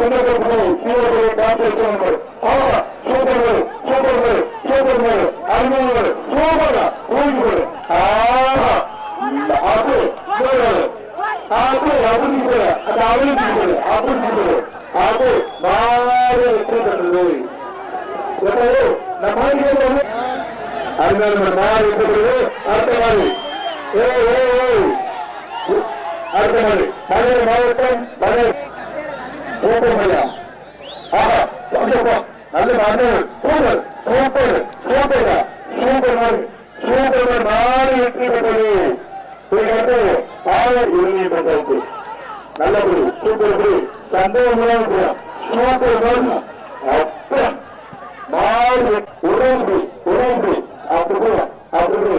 சின்னப்பட்டு கீழே காப்பீடு super super super அது அது அது அது வெற்றி பெற்றது நம்ம அருமையான வெற்றி பெற்றது அடுத்த மாதிரி. ஏ ஏ அடுத்த மாதிரி. மதுரை மாவட்டம் மதுரை சூப்பர் ஆஹா சந்தோஷம் நல்ல மன்னர் சூப்பர் சூப்பர் சூப்பர். சூப்பர் மாதிரி சூப்பர் நாடு வெற்றி பெற்றது. வந்து ஆறு இறுதி பெற்றது. நல்ல குரு சூப்பர் குரு. சந்தோஷமான குரு சூப்பர் மாதிரி அப்ப. மாறு உறவு உறவு அப்படி அப்படி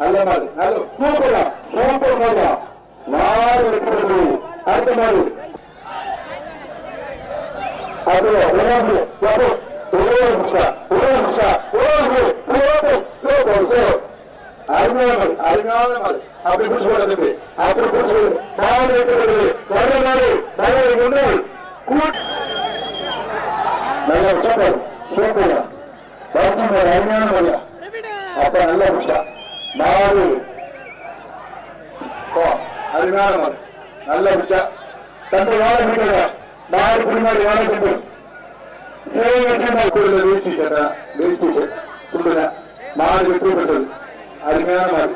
நல்ல நல்ல சூப்பரா சூப்பர் நாடு வெற்றி பெற்றது. அடுத்த மாதிரி அது உணவு எப்போ ஒரே நிமிஷம் ஒரே நிமிஷம் ஒரே ஒரே அப்படி பிடிச்சு போடுறது அப்படி பிடிச்சு நாடு வைக்கிறது வர நாடு நாடு முன்னாள் நல்ல சூப்பர் சூப்பர். வருஷம் அருமையான அப்ப நல்ல விஷயம் நாடு நல்ல விஷயம் தந்தை வாழ முடியல பின்னாடி வாழ வேண்டும் சேவை வச்சு கொடுத்த வீழ்ச்சி சேட்டா வீழ்ச்சி வெற்றி பெற்றது. அருமையான மாதிரி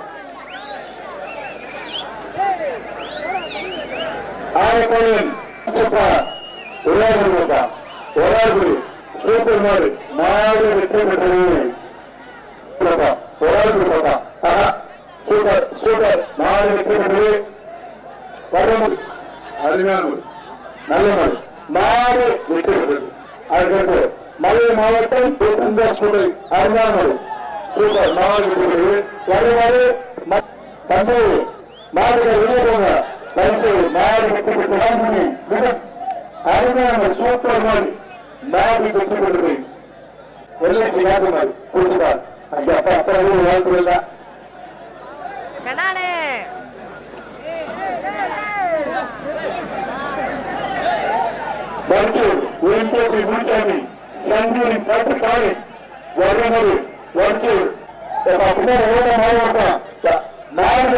ஆயக்கோயின் சூப்பா ஒரே சூப்பர் மாடு நாடு வெற்றி பெற்றது. சூப்பா ஒரே சூப்பர் சூப்பர். நாடு வெற்றி பெற்றது. அருமையான நல்ல மாடு நாடு அதுக்கடுத்து மதுரை மாவட்டம் இந்த சூழலை அருமையான மாடு சூப்பர் நாடு வெற்றி பெற்றது வருமாறு தந்தை மாடுகள் வெளியே போங்க. மாடு அருமையான சூப்பர் மாடு நாடு வெற்றி எல்ஐசி யாரு மாதிரி குடிச்சுட்டார் அங்க அப்பா அப்பா இல்லை வர்ச்சூர் உயிர்ப்போட்டி முன்சாமி சங்கூரி பட்டு காலேஜ் வர்றமது வர்ச்சூர் பின்னாடி மாவட்டம் நாடு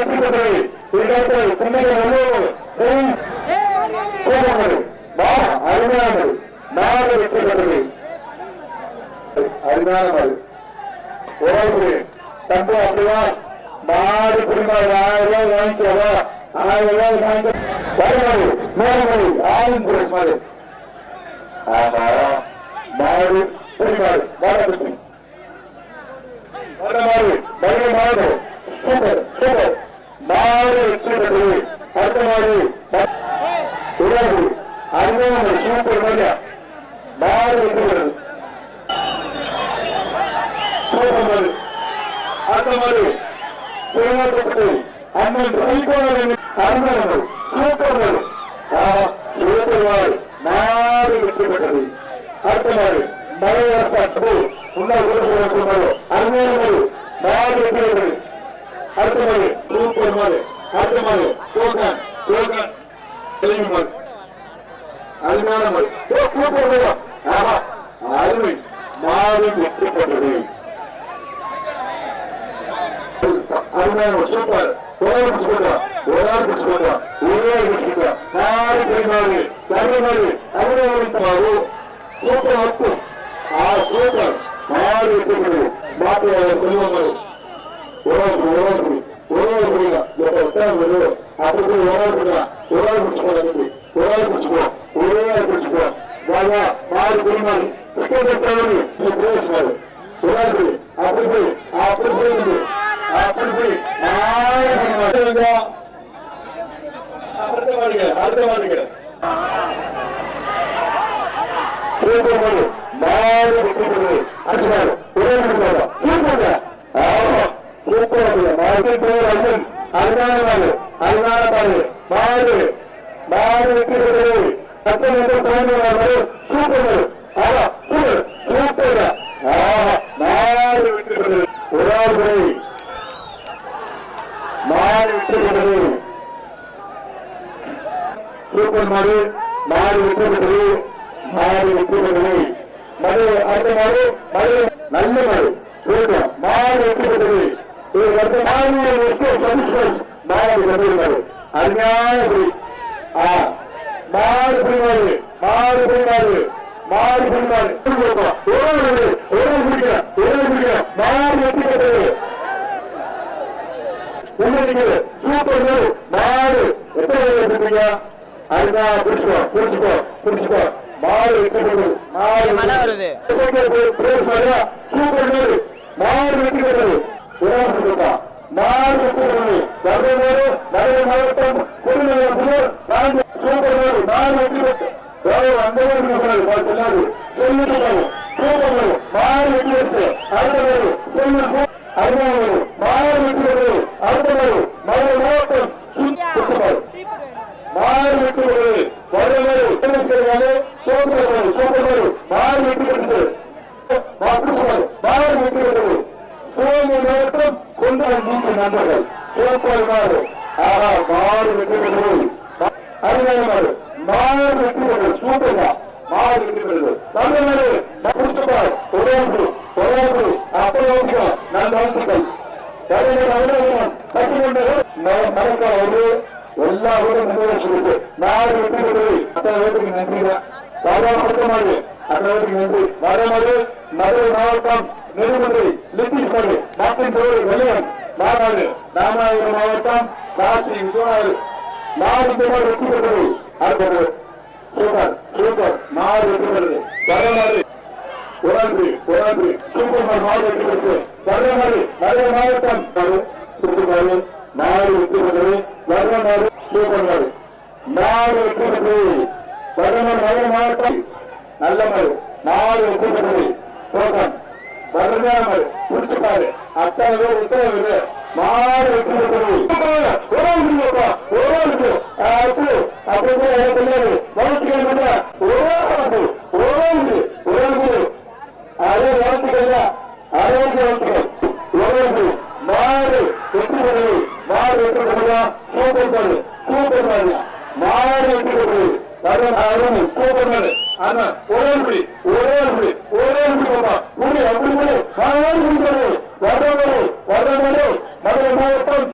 அருமையானது. நாடு வெற்றி பெற்றது அருமையானது. உறவு தம்பு மாடு குடிமாறு ஆயிரம் ரூபாய் வாங்கிக்கவா? ஆயிரம் ரூபாய் ஆமா மாடு குடிமாறு வாடகை மாடு மதுரை மாடு சூப்பர் சூப்பர் மாடு வெற்றி பெற்றது அடுத்த மாடு உறவு அருமையான சூப்பர் மாதிரியா மாடு வெற்றி பெற்றது சூப்பர் மாடு அடுத்த மாடு அண்ணன் சூப்பர் மாடு மாடு வெற்றி பெற்றது அடுத்த மாடு மலையரசு முன்னாள் உறுப்பினர் மாடு அருமையான நாலு நாடு வெற்றி பெற்றது அடுத்த மாடு சூப்பர் மாடு அடுத்த மாடு அருமையான சூப்பர் ஆமா அருமை. மாடு வெற்றி பெற்றது. அருமையான சூப்பர். ஒரே ஒரே பிடிச்சுக்கோங்க ஒரே பிடிச்சுக்கோங்க நாலு பெருமாறு தமிழ்நாடு தமிழ்நாடு சூப்பர் அப்பு ஆ சூப்பர் நாலு இருக்கிறது மாட்டு செல்வங்கள் உறவு உறவு உறவு புரியுங்க எப்ப எத்தனை வரும் அப்படி போய் உறவு புரியலாம் உறவு பிடிச்சுக்கோ உறவு பிடிச்சுக்கோ ஒரே பிடிச்சுக்கோ வாயா மாறு பெருமாள் பிரதேசம் உறவு அப்படி போய் அப்படி போய் அப்படி போய் நாலு பெருமாள் அடுத்த மாடுங்க அடுத்த மாடுங்க சூப்பர் மாடு விட்டுறது நிமிஷம் சூப்பர் ஆமா சூப்பர் மாடு பேர் அண்ணன் அருமையான மாடு அருமையான மாடு மாடு மாடு விட்டுறது சத்தம் என்று தோன்றுவாரு சூப்பர் ஆமா சூப்பர் சூப்பர் ஆமா மாடு விட்டுறது ஒரு மாடு விட்டுறது சூப்பர் மாடு மாடு வெற்றி பெற்றது மாடு வெற்றி பெற்றது மது அடுத்த மாடு மது நல்ல மாடு கேட்கும் மாடு வெற்றி பெற்றது இது அடுத்த மாடு சர்வீஸ் மாடு கொண்டிருந்தாரு அருமையான புரி ஆ மாடு புரிமாறு மாடு புரிமாறு மாடு புரிமாறு ஒரு ஒரு பிடிக்கிற ஒரு பிடிக்கிற மாடு வெற்றி பெற்றது உங்களுக்கு சூப்பர் மேல். மாடு எத்தனை பேர் வச்சிருக்கீங்க அதுனா பிடிச்சுக்கோ பிடிச்சுக்கோ பிடிச்சுக்கோ மாடு வெற்றி பெற்றது மாடு மழை வருது. சூப்பர் மேல் மாடு வெற்றி பெற்றது உதாரணம் இருக்கா மாடு வெற்றி பெற்றது தர்மபுரி மதுரை மாவட்டம் குடிநகர் புதூர் நான்கு சூப்பர் மேல் மாடு வெற்றி பெற்றது வேறு அந்த ஊருக்கு சொல்லாது சொல்லிட்டு சூப்பர் மேல் மாடு வெற்றி பெற்று அடுத்த மேல் சொல்லு அருமையானது மாடு வெற்றி பெற்றது அடுத்த மேல் மதுரை மாவட்டம் சுத்தமாறு மாறு வெற்றி பெற்றது வருவது என்ன செய்யறாங்க சோதனை மாறு வெற்றி பெற்றது மாறு வெற்றி பெற்றது சிவகங்கை மாவட்டம் கொண்டு மூன்று நண்பர்கள். சிவப்பால் மாறு ஆஹா மாறு வெற்றி பெற்றது அருமையான மாறு மாறு வெற்றி பெற்றது சூப்பர்மா மாறு வெற்றி பெற்றது நல்ல மாறு ஒரே ஒன்று ஒரே ஒன்று அப்புறம் நான் வாழ்த்துக்கள் எல்லாரும் நிறைவேற்றிருக்கு நாடு வெற்றி பெற்றது அத்தனை பேருக்கு நன்றி சாதாரணமாடு அத்தனை பேருக்கு நன்றி. வரமாடு மதுரை மாவட்டம் நெருமதுரை லிட்டிஸ் மடு நாட்டின் தொழில் வெளியம் மாநாடு ராமநாதபுரம் மாவட்டம் காசி விஸ்வநாடு நாடு இந்த வெற்றி பெற்றது. அடுத்தது சூப்பர் சூப்பர். நாடு வெற்றி பெற்றது. வரமாடு உணர்ந்து உணர்ந்து. சூப்பர் மாடு வெற்றி பெற்று வரமாடு மதுரை மாவட்டம். சுற்றுப்பாடு நாடு வெற்றி பெற்றது வரமாடு சூப்பர் மாடு நாடு வெற்றி பெற்றது வரமாடு மதுரை மாவட்டம் நல்ல மாடு நாடு வெற்றி பெற்றது தோட்டம் வரமையான மாடு பாரு. அத்தனை பேர் உத்தரவு இல்லை. மாடு வெற்றி பெற்றது உறவு இல்லப்பா உறவு இருக்கு அப்போ அப்போ தெரியாது வளர்ச்சிகள் உறவு உறவு உறவு அதே வாழ்த்துக்கள் ஆரோக்கிய வாழ்த்துக்கள் உறவு மாடு வெற்றி பெறுவது மாடு வெற்றி பெறுவதா சூப்பர் மாடு சூப்பர் மாடு மாடு வெற்றி பெறுவது அருமை சூப்பர் ஆனா ஒரே புடி ஒரே புடி ஒரே புடி பாப்பா. புடி அப்படி புடி மாடு புடி வர்ற மதுரை மாவட்டம்